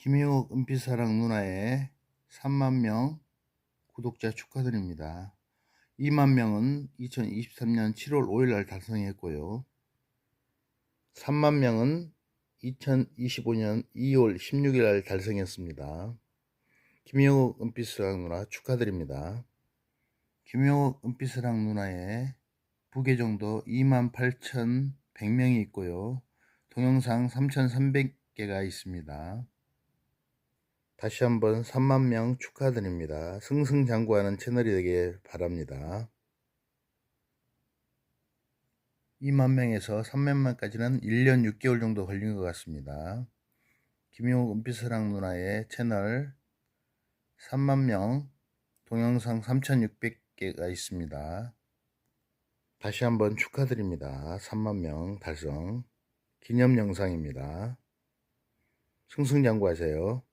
김효옥 은빛사랑 누나의 3만명 구독자 축하드립니다. 2만명은 2023년 7월 5일날 달성했고요. 3만명은 2025년 2월 16일날 달성했습니다. 김효옥 은빛사랑 누나 축하드립니다. 김효옥 은빛사랑 누나의 부계정도 28,100명이 있고요. 동영상 3,300개가 있습니다. 다시 한번 3만 명 축하드립니다. 승승장구하는 채널이 되길 바랍니다. 2만 명에서 3만 명까지는 1년 6개월 정도 걸린 것 같습니다. 김용욱 은빛사랑 누나의 채널 3만 명 동영상 3,600개가 있습니다. 다시 한번 축하드립니다. 3만 명 달성 기념 영상입니다. 승승장구하세요.